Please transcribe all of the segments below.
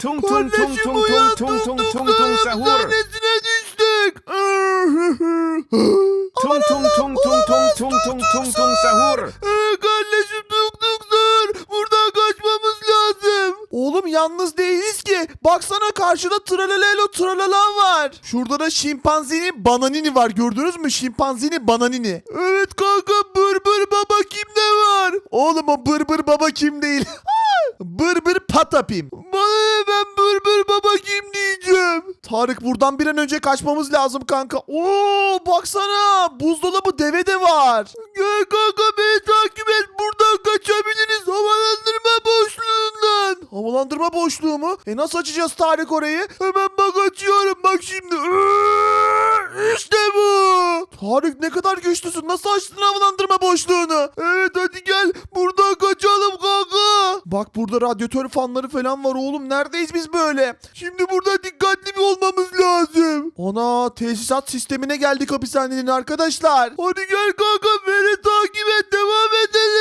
Tung tung tung Kardeşim tung uyan tung tung tung tuk tung tuk tung sahur sahur. hapishanesine düştük. Tung tung tung tung tung tung tung yalnız değiliz ki. Baksana karşıda tralalelo tralala var. Şurada da şimpanzini bananini var. Gördünüz mü? Şimpanzini bananini. Evet kanka bır bır baba kimde var? Oğlum o bır bır baba kim değil. bır bır patapim. Bana ne ben bır bır baba kim diyeceğim. Tarık buradan bir an önce kaçmamız lazım kanka. Oo baksana buzdolabı deve de var. Gel kanka beni takip et buradan kaçabiliriz havalandırma boşluğundan. Havalandırma boşluğu mu? E nasıl açacağız Tarık orayı? Hemen bak açıyorum bak şimdi. İşte bu. Tarık ne kadar güçlüsün. Nasıl açtın havalandırma boşluğunu? Evet hadi gel buradan kaçalım kanka. Bak burada radyatör fanları falan var oğlum. Neredeyiz biz böyle? Şimdi burada dikkatli bir olmamız lazım. Ana tesisat sistemine geldik hapishanenin arkadaşlar. Hadi gel kanka beni takip et devam edelim.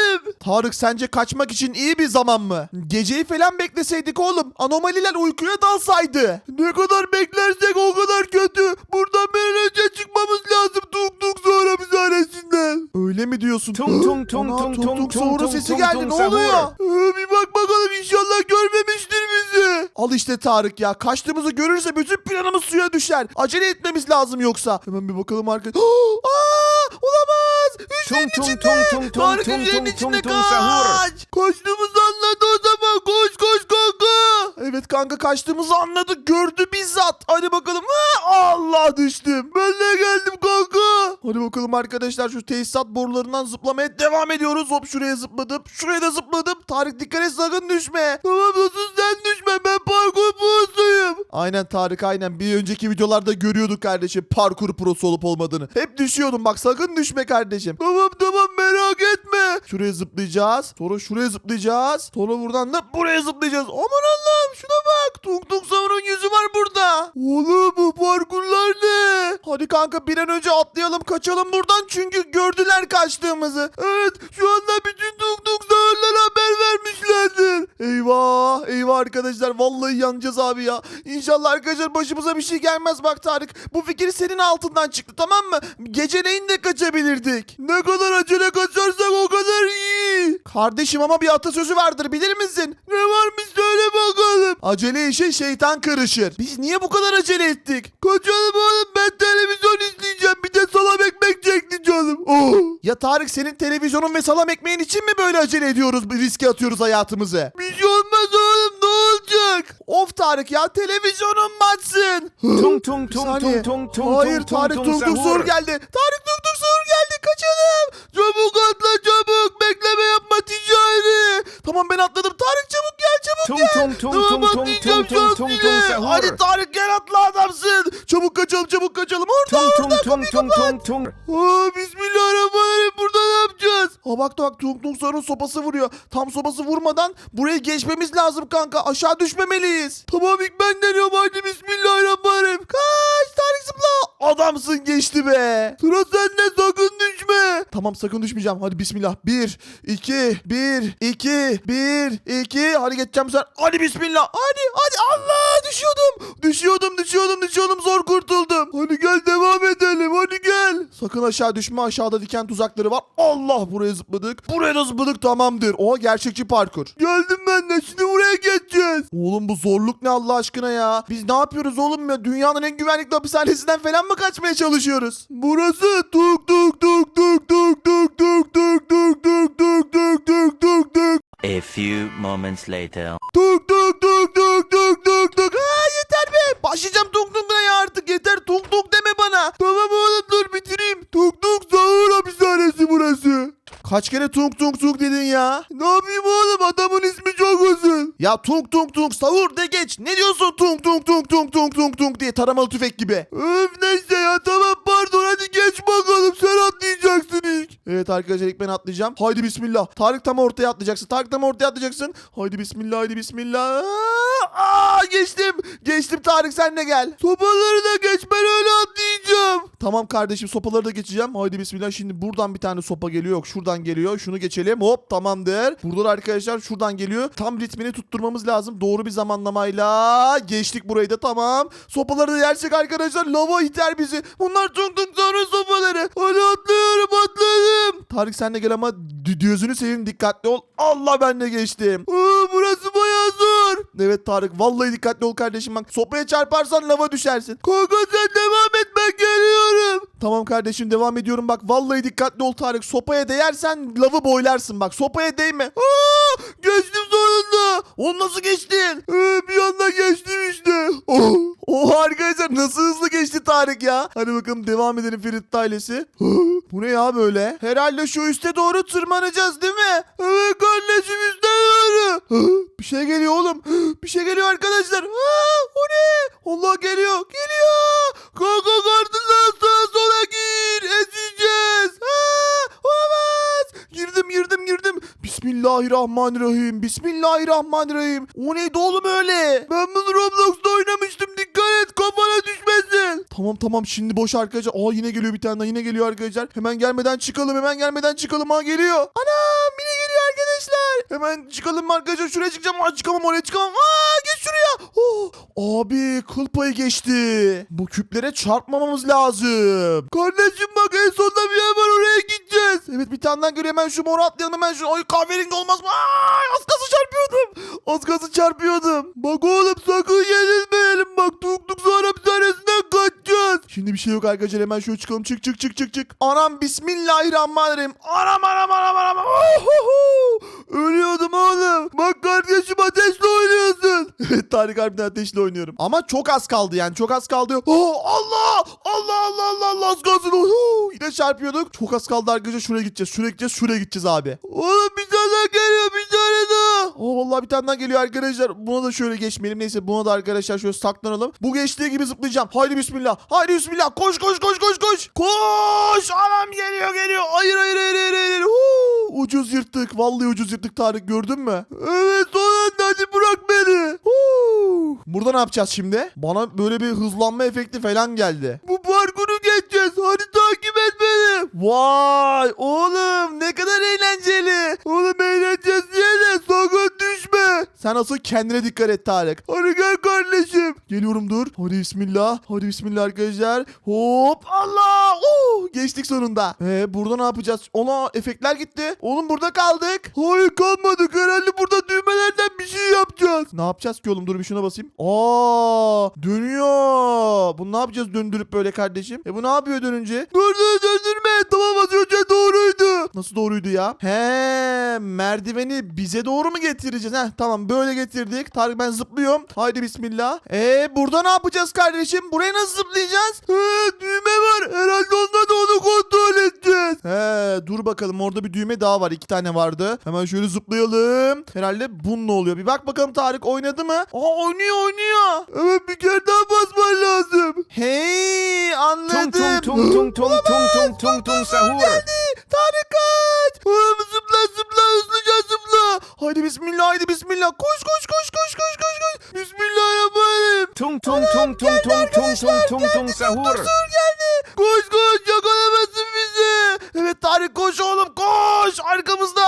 Tarık sence kaçmak için iyi bir zaman mı? Geceyi falan bekleseydik oğlum. Anomaliler uykuya dalsaydı. Ne kadar beklersek o kadar kötü. Buradan bir an önce çıkmamız lazım. Tuk tuk sonra hapishanesinden. Öyle mi diyorsun? Tung tung tung tung tung tung tung sesi geldi. Ne oluyor? Ee, bir bak bakalım inşallah görmemiştir bizi. Al işte Tarık ya. Kaçtığımızı görürse bütün planımız suya düşer. Acele etmemiz lazım yoksa. Hemen bir bakalım arkadaşlar. Aa, olamaz. Tung tung tung tung tung tung tung içinde tung tung sahur. kaç. Kaçtığımızı anladı o zaman. Koş koş kanka. Evet kanka kaçtığımızı anladı. Gördü bizzat. Hadi bakalım. Ha, Allah düştüm. Ben de geldim kanka. Hadi bakalım arkadaşlar şu tesisat borularından zıplamaya devam ediyoruz. Hop şuraya zıpladım. Şuraya da zıpladım. Tarık dikkat et sakın düşme. Tamam nasıl sen düşme. Ben parkur prosuyum. Aynen Tarık aynen. Bir önceki videolarda görüyorduk kardeşim parkur prosu olup olmadığını. Hep düşüyordum bak sakın düşme kardeşim. Christian. Merak etme. Şuraya zıplayacağız. Sonra şuraya zıplayacağız. Sonra buradan da buraya zıplayacağız. Aman Allah'ım şuna bak. Tung tung savurun yüzü var burada. Oğlum bu parkurlar ne? Hadi kanka bir an önce atlayalım kaçalım buradan çünkü gördüler kaçtığımızı. Evet şu anda bütün tung tung savurlara haber vermişlerdir. Eyvah eyvah arkadaşlar vallahi yanacağız abi ya. İnşallah arkadaşlar başımıza bir şey gelmez bak Tarık. Bu fikir senin altından çıktı tamam mı? Geceleyin de kaçabilirdik. Ne kadar acele kaçarsak o kadar iyi. Kardeşim ama bir atasözü vardır bilir misin? Ne varmış söyle bakalım. Acele işe şeytan karışır. Biz niye bu kadar acele ettik? Kaçalım oğlum ben televizyon izleyeceğim. Bir de salam ekmek çekti canım. Oh. Ya Tarık senin televizyonun ve salam ekmeğin için mi böyle acele ediyoruz? Riske atıyoruz hayatımızı. Bir Of Tarık ya televizyonun batsın. Tung tung tung tung tung tung Hayır tung tung Tarık tung tung sahur geldi. Tarık tung tung sahur geldi kaçalım. Çabuk atla çabuk bekleme yapma ticari. Tamam ben atladım Tarık çabuk gel çabuk Tung gel. tung tung Tamam tung tung tung tung tung. Hadi Tarık gel atla adamsın. Çabuk kaçalım çabuk kaçalım. Orada Tung orada tung tung tung tung tung. Aa, bismillahirrahmanirrahim burada ne yapacağız? Ha bak da bak tung tung sarın sopası vuruyor. Tam sopası vurmadan buraya geçmemiz lazım kanka. Aşağı düşmemeliyiz. Tamam ilk ben deniyorum hadi bismillahirrahmanirrahim. Kaç Tarık zıpla. Adamsın geçti be. Sıra sende sakın düşme. Tamam sakın düşmeyeceğim. Hadi bismillah. 1, 2, 1, 2, 1, 2. Hadi geçeceğim sen. Hadi bismillah. Hadi hadi Allah düşüyordum. Düşüyordum düşüyordum düşüyordum zor kurtuldum. Hadi gel devam edelim hadi gel. Sakın aşağı düşme aşağıda diken tuzakları var. Allah buraya zıpladık. Buraya da zıpladık tamamdır. Oha gerçekçi parkur. Geldim ben de şimdi buraya geçeceğiz. Oğlum bu zorluk ne Allah aşkına ya. Biz ne yapıyoruz oğlum ya? Dünyanın en güvenlikli hapishanesinden falan mı kaçmaya çalışıyoruz? Burası tuk tuk A few moments later. Tuk tuk tuk tuk tuk tuk tuk. Ha yeter be. Başlayacağım tuk tuk ya artık yeter. Tuk tuk deme bana. Tamam oğlum dur bitireyim. Tuk tuk sahur hapishanesi burası. Kaç kere tuk tuk tuk dedin ya? Ne yapayım oğlum adamın. Ya tuk tuk tuk sahur de geç. Ne diyorsun tuk tuk tuk tuk tuk tuk tuk diye taramalı tüfek gibi. Öf neyse ya tamam pardon hadi geç bakalım sen atlayacaksın ilk. Evet arkadaşlar ilk ben atlayacağım. Haydi bismillah. Tarık tam ortaya atlayacaksın. Tarık tam ortaya atlayacaksın. Haydi bismillah haydi bismillah. Aa, geçtim. Geçtim. Tarık sen de gel. Sopaları da geç ben öyle atlayacağım. Tamam kardeşim sopaları da geçeceğim. Haydi bismillah şimdi buradan bir tane sopa geliyor. Yok şuradan geliyor. Şunu geçelim. Hop tamamdır. Buradan arkadaşlar şuradan geliyor. Tam ritmini tutturmamız lazım. Doğru bir zamanlamayla geçtik burayı da tamam. Sopaları da yersek arkadaşlar lava iter bizi. Bunlar tung tung sonra sopaları. Hadi atlıyorum atladım. Tarık sen de gel ama gözünü seveyim dikkatli ol. Allah ben de geçtim. Aa, burası bayağı zor. Evet Tarık vallahi dikkatli ol kardeşim bak. Sopaya çarparsan lava düşersin. Kanka sen devam et ben geliyorum. Tamam kardeşim devam ediyorum bak. Vallahi dikkatli ol Tarık. Sopaya değersen lavı boylarsın bak. Sopaya değme. Aa, geçtim sonunda. Onu nasıl geçtin? Ee, bir anda geçtim işte. Oh. Oha arkadaşlar nasıl hızlı geçti Tarık ya. Hadi bakalım devam edelim Ferit ailesi. Bu ne ya böyle? Herhalde şu üste doğru tırmanacağız değil mi? Evet kardeşim üste doğru. Bir şey geliyor oğlum. Bir şey geliyor arkadaşlar. Aa, o ne? Allah geliyor. Geliyor. Kanka kartından sağa Bismillahirrahmanirrahim. Bismillahirrahmanirrahim. O neydi oğlum öyle? Ben bunu Roblox'ta oynamıştım. Dikkat et kafana düşmesin. Tamam tamam şimdi boş arkadaşlar. Aa yine geliyor bir tane daha. Yine geliyor arkadaşlar. Hemen gelmeden çıkalım. Hemen gelmeden çıkalım. Ha geliyor. Ana mini geliyor arkadaşlar. Hemen çıkalım arkadaşlar. Şuraya çıkacağım. Aa, çıkamam oraya çıkamam. Aa geç şuraya. Oh, abi kıl payı geçti. Bu küplere çarpmamamız lazım. Kardeşim bak en sonunda bir var oraya gideceğiz. Evet bir tane daha görüyorum. Hemen şu moru atlayalım. Hemen şu. Ay kahverengi olmaz mı? Ay, az kalsın çarpıyordum. Az kalsın çarpıyordum. Bak oğlum sakın yenilmeyelim. Bak tuk tuk sonra hapishanesinden kaçacağız. Şimdi bir şey yok arkadaşlar. Hemen şöyle çıkalım. Çık çık çık çık çık. Anam bismillahirrahmanirrahim. Anam anam anam anam. Ohoho. Ölüyordum oğlum. Bak kardeşim ateşle oynuyorsun. evet Tarık harbiden ateşle oynuyorum. Ama çok az kaldı yani. Çok az kaldı. Oh, Allah. Allah Allah Allah Allah az kalsın. Oho. Yine çarpıyorduk. Çok az kaldı arkadaşlar. Şuraya gideceğiz. Şuraya gideceğiz. Şuraya gideceğiz abi. Oğlum bir tane daha geliyor. Bir tane daha. Oh vallahi bir tane daha geliyor arkadaşlar. Buna da şöyle geçmeyelim. Neyse buna da arkadaşlar şöyle saklanalım. Bu geçtiği gibi zıplayacağım. Haydi bismillah. Haydi bismillah. Koş koş koş koş koş. Koş. Anam geliyor geliyor. Hayır hayır hayır hayır. hayır. Huu, ucuz yırttık. Vallahi ucuz yırttık Tarık gördün mü? Evet son anda hadi bırak beni. Huu. Burada ne yapacağız şimdi? Bana böyle bir hızlanma efekti falan geldi. Bu parkuru geçeceğiz. Hadi takip et beni. Vay oğlum ne kadar eğlenceli. Oğlum eğleneceğiz diye de düşme. Sen asıl kendine dikkat et Tarık. Hadi gel kardeşim. Geliyorum dur. Hadi bismillah. Hadi bismillah arkadaşlar. Hop Allah. Uh, geçtik sonunda. Ee, burada ne yapacağız? Ona efektler gitti. Oğlum burada kaldık. Hayır kalmadık. Herhalde burada düğmelerden bir şey yapacağız. Ne yapacağız ki oğlum? Dur bir şuna basayım. Aa dönüyor. Bunu ne yapacağız döndürüp böyle kardeşim? E bu ne yapıyor dönünce? Dur dur döndürme. Tamam az önce doğruydu. Nasıl doğruydu ya? He merdiveni bize doğru mu getireceğiz? Heh tamam Tamam böyle getirdik. Tarık ben zıplıyorum. Haydi bismillah. Eee burada ne yapacağız kardeşim? Buraya nasıl zıplayacağız? He, düğme var. Herhalde onda da onu kontrol edeceğiz. He, dur bakalım orada bir düğme daha var. İki tane vardı. Hemen şöyle zıplayalım. Herhalde bununla oluyor. Bir bak bakalım Tarık oynadı mı? Aa oynuyor oynuyor. Evet bir kere daha basman lazım. Hey anladım. Tung tung tung tung tung tung tung tung sahur. Geldi. Tarık kaç. Zıpla zıpla hızlıca zıpla. Haydi bismillah haydi bismillah. Koş koş koş koş koş koş koş. Bismillahirrahmanirrahim. Tung tung tung tung tung tung tung tung tung sahur. Dur geldi. Koş koş yakalamasın bizi. Evet Tarık koş oğlum koş. Arkamızda.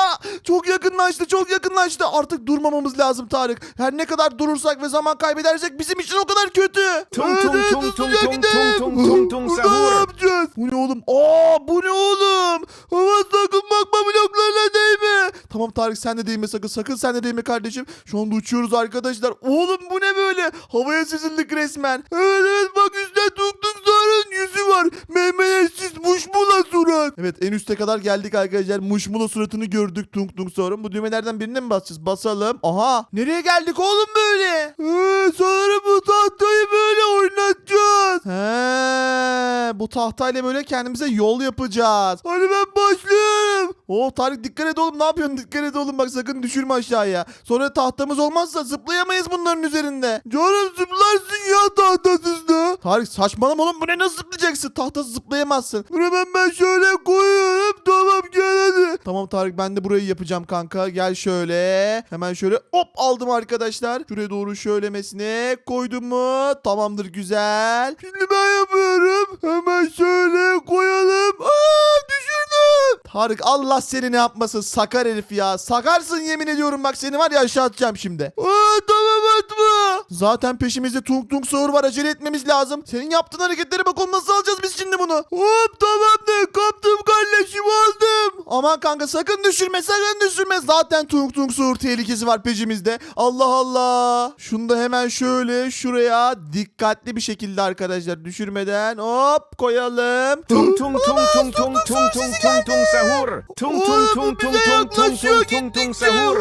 Çok yakınlaştı çok yakınlaştı. Artık durmamamız lazım Tarık. Her ne kadar durursak ve zaman kaybedersek bizim için o kadar kötü. Tung tung Evet, hızlıca tung gidelim. tung tung tung tung Burada ne sahur. yapacağız? Bu ne oğlum? Aa bu ne oğlum? Ama sakın bakma bloklarına değme. Tamam Tarık sen de değme sakın. Sakın sen de değme kardeşim. Şu anda uçuyoruz arkadaşlar. Oğlum bu ne böyle? Havaya süzüldük resmen. Evet evet bak üstte tuk tuk zarın yüzü var. Meymenetsiz muşmula surat. Evet en üste kadar geldik arkadaşlar. Muşmula suratını gördük tung tung sorun. Bu düğmelerden birine mi basacağız? Basalım. Aha. Nereye geldik oğlum böyle? Ee, sanırım bu tahtayı böyle oynatacağız. He, bu tahtayla böyle kendimize yol yapacağız. Hadi ben başlıyorum. Oo Tarık dikkat et oğlum ne yapıyorsun? Dikkat et oğlum bak sakın düşürme aşağıya. Sonra tahtamız olmazsa zıplayamayız bunların üzerinde. Canım zıplarsın ya tahtasızda. Tarık saçmalama oğlum bu ne nasıl zıplayacaksın? Tahtasız zıplayamazsın. Dur hemen ben şöyle koyuyorum. Tamam gel hadi. Tamam Tarık ben de burayı yapacağım kanka. Gel şöyle. Hemen şöyle hop aldım arkadaşlar. Şuraya doğru şöylemesine koydum mu? Tamamdır güzel. Şimdi ben yapıyorum. Hemen şöyle koyalım. Aa düşürdüm. Tarık Allah seni ne yapmasın sakar herif ya. Sakarsın yemin ediyorum bak seni var ya aşağı atacağım şimdi. Aa tamam atma. Zaten peşimizde tung tung sağır var acele etmemiz lazım. Senin yaptığın hareketlere bak onu nasıl alacağız biz şimdi bunu? Hop tamam de kaptım kardeşim aldım. Aman kanka sakın düşürme sakın düşürme. Zaten tung tung sağır tehlikesi var peşimizde. Allah Allah. Şunu da hemen şöyle şuraya dikkatli bir şekilde arkadaşlar düşürmeden hop koyalım. Tung tung tung tung tung tung tung tung tung sahur. Tung tung tung tung tung tung tung tung sahur.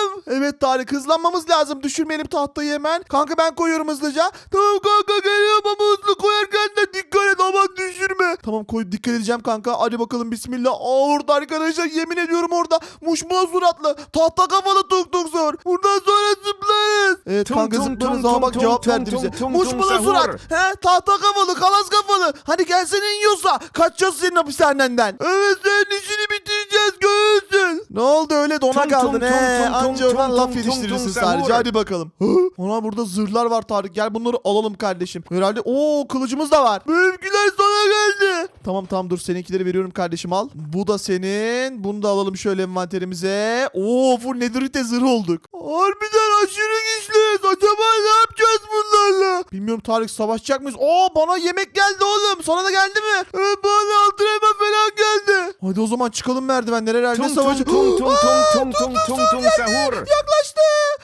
Hızlanalım. Evet Tarık hızlanmamız lazım. Düşürmeyelim tahtayı hemen. Kanka ben koyuyorum hızlıca. Tamam kanka geliyorum ama hızlı koyarken de dikkat et aman düşürme. Tamam koy dikkat edeceğim kanka. Hadi bakalım bismillah. Aa orada arkadaşlar yemin ediyorum orada. Muşmula suratlı. Tahta kafalı tuk tuk zor. Buradan sonra zıplarız. Evet Tung kanka zıplarız ama bak tung cevap tung verdi bize. tung Muşmula surat. He tahta kafalı kalas kafalı. Hadi gelsene yiyorsa. Kaçacağız senin hapishanenden. Evet senin işini bitireceğiz göğüsün. Ne oldu öyle dona kaldın he. Anca tung oradan tung laf tung sadece. Hadi bakalım. Hı? Ona burada zırhlar var Tarık. Gel bunları alalım kardeşim. Herhalde o kılıcımız da var. Benimkiler sana geldi. Tamam tamam dur seninkileri veriyorum kardeşim al. Bu da senin. Bunu da alalım şöyle envanterimize. Oo full netherite zırh olduk. Harbiden aşırı güçlüyüz. Acaba ne yapacağız bunlarla? Bilmiyorum Tarık savaşacak mıyız? Oo bana yemek geldi oğlum. Sana da geldi mi? Evet bana altın elma falan geldi. Hadi o zaman çıkalım merdivenlere herhalde Tung savaşı. tung tung tung Aa, tung tung tung tung tung sahur. Yaklaştı.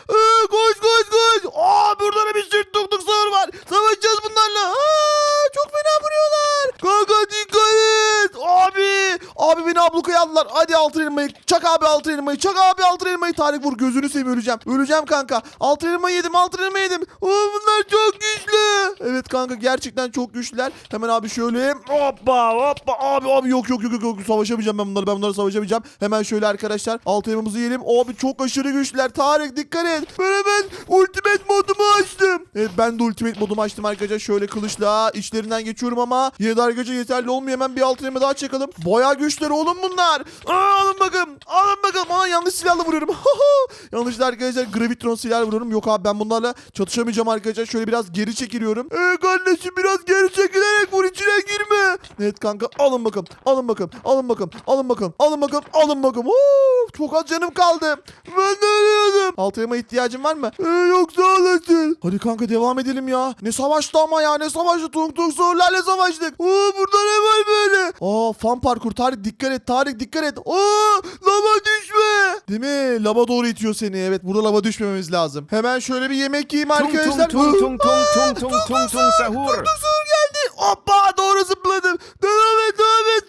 Ee, koş koş koş. Aa burada da bir sürü tuk tuk sağır var. Savaşacağız bunlarla. Aa, çok fena vuruyorlar. Kanka dikkat et. Abi. Abi beni ablukaya aldılar. Hadi altın elmayı. Çak abi altın elmayı. Çak abi altın elmayı. Tarık vur gözünü seveyim öleceğim. Öleceğim kanka. Altın elmayı yedim altın elmayı yedim. Oo, bunlar çok güçlü. Evet kanka gerçekten çok güçlüler. Hemen abi şöyle. Hoppa hoppa. Abi abi yok yok yok yok. yok. Savaşamayacağım ben bunları. Ben bunları savaşamayacağım. Hemen şöyle arkadaşlar. Elmamızı yiyelim. Abi çok aşırı güçlüler. Tarık dikkat et. Ben hemen ultimate modumu açtım. Evet ben de ultimate modumu açtım arkadaşlar. Şöyle kılıçla içlerinden geçiyorum ama yine de yeterli olmuyor. Hemen bir elma daha çakalım. Bayağı güçler oğlum bunlar. Aa, alın bakalım. Alın bakalım. Aa yanlış silahla vuruyorum. Yanlışla arkadaşlar gravitron silahla vuruyorum. Yok abi ben bunlarla çatışamayacağım arkadaşlar. Şöyle biraz geri çekiliyorum. Ee kardeşim biraz geri çekilerek vur içine girme. Evet kanka alın bakalım. Alın bakalım. Alın bakalım. Alın bakalım. Alın bakalım. Alın bakalım. Oo, çok az canım kaldı. Ben de ölüyordum. Altın elma ihtiyacın var mı? Ee, yok sağ olasın. Hadi kanka devam edelim ya. Ne savaştı ama ya ne savaştı. Tung tung zorlarla savaştık. Oo, burada ne var böyle? Aa fan parkur. Tarık dikkat et. Tarık dikkat et. Aa lava düşme. Değil mi? Lava doğru itiyor seni. Evet burada lava düşmememiz lazım. Hemen şöyle bir yemek yiyeyim arkadaşlar. Tung tung tung tung tung tung tung tung sahur. Sahur geldi. Hoppa doğru zıpladım. Devam et devam et.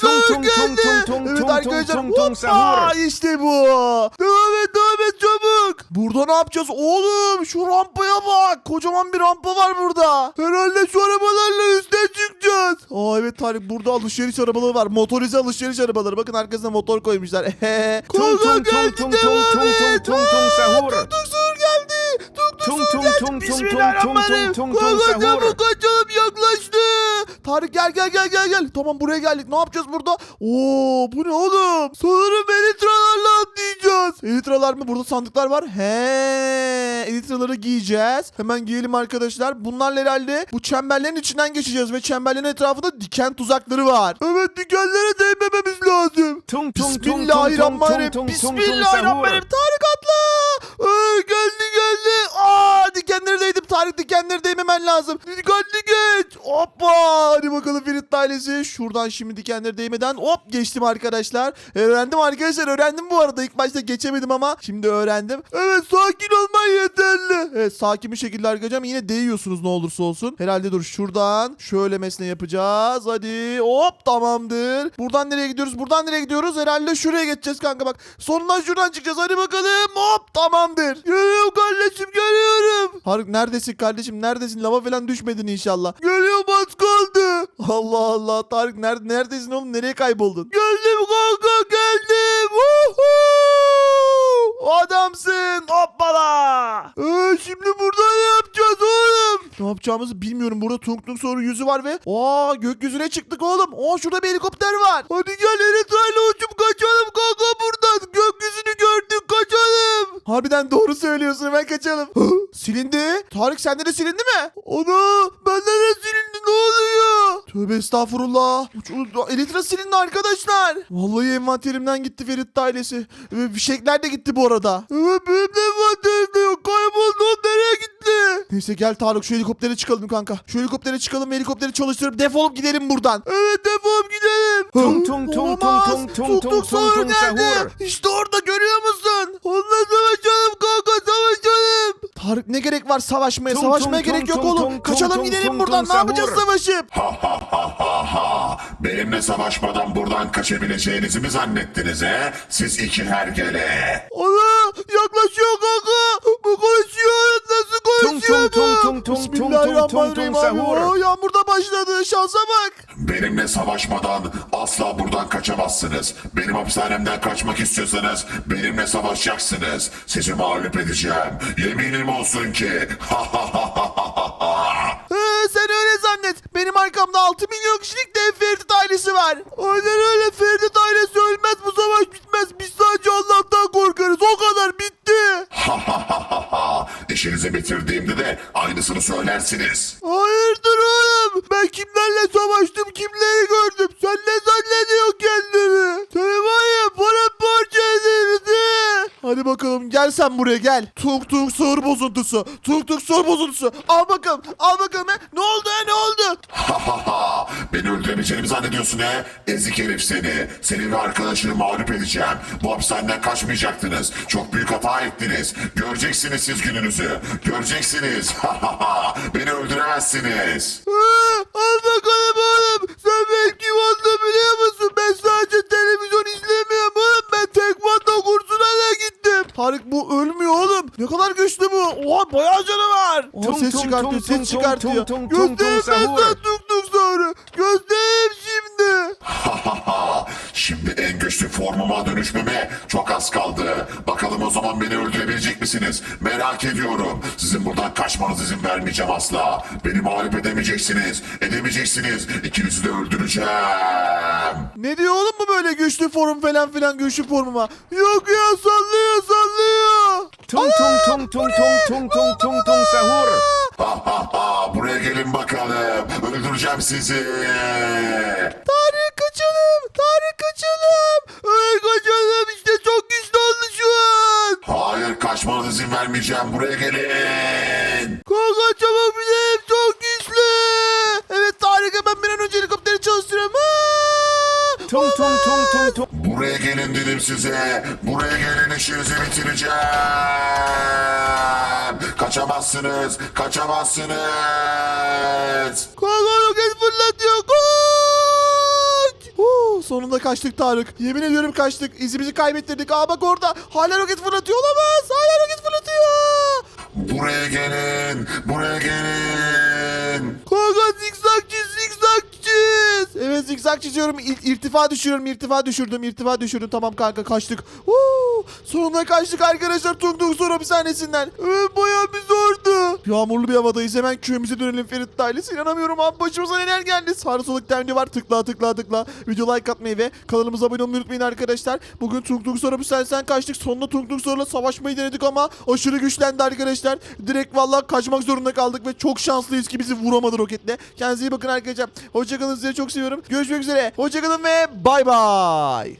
Tung tung sahur geldi. Evet tung, arkadaşlar. Hoppa sahur. işte bu. Devam et çabuk. Burada ne yapacağız oğlum? Şu rampaya bak. Kocaman bir rampa var burada. Herhalde şu arabalarla üstten çıkacağız. Aa evet Tarık burada alışveriş arabaları var. Motorize alışveriş arabaları. Bakın arkasına motor koymuşlar. Ehe. Tung tung tung tung tung tung tung tung sahur. Tung tung sahur geldi. Tung Tung tung tung tung tung tung tung tung sahur. kaçalım yaklaştı. Tarık gel gel gel gel gel. Tamam buraya geldik. Ne yapacağız burada? Oo bu ne oğlum? Sanırım atlayacağız. Elitralar mı? Burada sandıklar var. He, elitraları giyeceğiz. Hemen giyelim arkadaşlar. Bunlarla herhalde bu çemberlerin içinden geçeceğiz ve çemberlerin etrafında diken tuzakları var. Evet dikenlere değmememiz lazım. Tung tung Bismillahirrahmanirrahim. Bismillahirrahmanirrahim. Tarık atla. Ay, geldi geldi. Aa dikenleri değdim. Tarık dikenleri değmemen lazım. Dikkatli geç. Hoppa. Hadi bakalım Ferit ailesi. Şuradan şimdi dikenleri değmeden hop geçtim arkadaşlar. Öğrendim arkadaşlar. Öğrendim bu arada. İlk başta geçemedim ama şimdi öğrendim. Evet sakin olman yeterli. Evet sakin bir şekilde arkadaşlar yine değiyorsunuz ne olursa olsun. Herhalde dur şuradan şöyle mesne yapacağız. Hadi hop tamamdır. Buradan nereye gidiyoruz? Buradan nereye gidiyoruz? Herhalde şuraya geçeceğiz kanka bak. Sonundan şuradan çıkacağız. Hadi bakalım. Hop tamamdır. Geliyorum kardeşim geliyorum. Haruk neredesin kardeşim? Neredesin? Lava falan düşmedin inşallah. Geliyorum az kaldı. Allah Allah Tarık nerede neredesin oğlum nereye kayboldun? Geldim kanka geldim. Woohoo! Adamsın hoppala. Ee, şimdi burada ne yapacağız oğlum? Ne yapacağımızı bilmiyorum. Burada tung tung soru yüzü var ve aa gökyüzüne çıktık oğlum. Aa şurada bir helikopter var. Hadi gel Eritra'yla uçup kaçalım kanka buradan. Gökyüzünü kaçalım. Harbiden doğru söylüyorsun hemen kaçalım. silindi. Tarık sende de silindi mi? Ana bende de silindi ne oluyor? Tövbe estağfurullah. Elitra silindi arkadaşlar. Vallahi envanterimden gitti Ferit ailesi. Fişekler de gitti bu arada. Evet benim de envanterimde yok. Kayboldu nereye gitti? Neyse gel Tarık şu helikoptere çıkalım kanka. Şu helikoptere çıkalım ve helikopteri çalıştırıp defolup gidelim buradan. Evet defolup gidelim. Tung tung tung tung tung tung tung sahur tung nerede? İşte orada görüyor musun? Onunla savaşalım kanka savaşalım. Tarık ne gerek var savaşmaya? Tung Savaşmaya tung gerek tung yok tung oğlum. tung Kaçalım tung gidelim tung buradan. tung Ne yapacağız savaşıp? Ha ha ha ha ha. Benimle savaşmadan buradan kaçabileceğinizi mi zannettiniz he? Siz iki hergele. Ana yaklaşıyor kanka. Bu konuşuyor. Nasıl Tung konuşuyor tung tung bu? tung tung tung tung Bismillahirrahmanirrahim tung abi. sahur. Oo, yağmur da başladı. Şansa bak. Benimle savaşmadan asla buradan kaçamazsınız. Benim hapishanemden kaçmak istiyorsanız benimle savaşacaksınız. Sizi mağlup edeceğim. Yeminim olsun ki. Ha ha ha Arkamda 6 milyon kişilik dev Ferit ailesi var. Aynen öyle Ferit ailesi ölmez bu savaş bitmez. Biz sadece Allah'tan korkarız. O kadar bitti. İşinizi bitirdiğimde de aynısını söylersiniz. Hayırdır oğlum? Ben kimlerle savaştım kimleri gördüm. Sen ne zannediyorsun kendini? Seni var ya paramparça ederiz. Hadi bakalım gel sen buraya gel. Tuk tuk sor bozuntusu. Tuk tuk sor bozuntusu. Al bakalım al bakalım he. Ne oldu he ne oldu? Ha ha ha! Beni öldürebileceğini mi zannediyorsun he? Ezik herif seni. Seni ve arkadaşını mağlup edeceğim. Bu hapishaneden kaçmayacaktınız. Çok büyük hata ettiniz. Göreceksiniz siz gününüzü. Göreceksiniz. Beni öldüremezsiniz. Bakalım oğlum. Sen benim kim olduğumu biliyor musun? Ben sadece televizyon Tarık bu ölmüyor oğlum. Ne kadar güçlü bu. Oha bayağı canı var. Oha, ses çıkartıyor ses çıkartıyor. tung tung tung Göstereyim tung ben sahur. sana tuk tuk sahuru. Göstereyim şimdi. Şimdi en güçlü formuma dönüşmeme çok az kaldı. Bakalım o zaman beni öldürebilecek misiniz? Merak ediyorum. Sizin buradan kaçmanız izin vermeyeceğim asla. Beni mağlup edemeyeceksiniz. Edemeyeceksiniz. İkinizi de öldüreceğim. Ne diyor oğlum bu böyle güçlü form falan filan güçlü formuma? Yok ya sallıyor sallıyor. Tung tung tung tung tung tung tung tung tung sahur. Ha ha ha! Buraya gelin bakalım. Öldüreceğim sizi. Tarık kaçalım. Tarık kaçalım. Ay kaçalım işte çok güçlü oldu şu an. Hayır kaçmanıza izin vermeyeceğim. Buraya gelin. Kanka çabuk binelim çok güçlü. Evet Tarık hemen bir an önce! Tung tung tung tung tung. Buraya gelin dedim size. Buraya gelin işinizi bitireceğim. Kaçamazsınız. Kaçamazsınız. Kanka roket fırlatıyor. Huu, sonunda kaçtık Tarık. Yemin ediyorum kaçtık. İzimizi kaybettirdik. Aa bak orada. Hala roket fırlatıyor olamaz. Hala roket fırlatıyor. Buraya gelin. Buraya gelin. Kanka zikzak çiziyorum. İr- irtifa düşürüyorum. irtifa düşürdüm. irtifa düşürdüm. Tamam kanka kaçtık. Huu, sonunda kaçtık arkadaşlar. Tung Tung Sur hapishanesinden. Evet bayağı bir zordu. Yağmurlu bir havadayız. Hemen köyümüze dönelim Ferit ailesi. İnanamıyorum abi başımıza neler geldi. Sağda solda video var. Tıkla tıkla tıkla. Video like atmayı ve kanalımıza abone olmayı unutmayın arkadaşlar. Bugün Tung Tung Sur hapishanesinden kaçtık. Sonunda Tung Tung Sur'la savaşmayı denedik ama aşırı güçlendi arkadaşlar. Direkt vallahi kaçmak zorunda kaldık ve çok şanslıyız ki bizi vuramadı roketle. Kendinize iyi bakın arkadaşlar. Hoşçakalın sizi çok seviyorum. Görüşmek üzere. Hoşçakalın ve bay bay.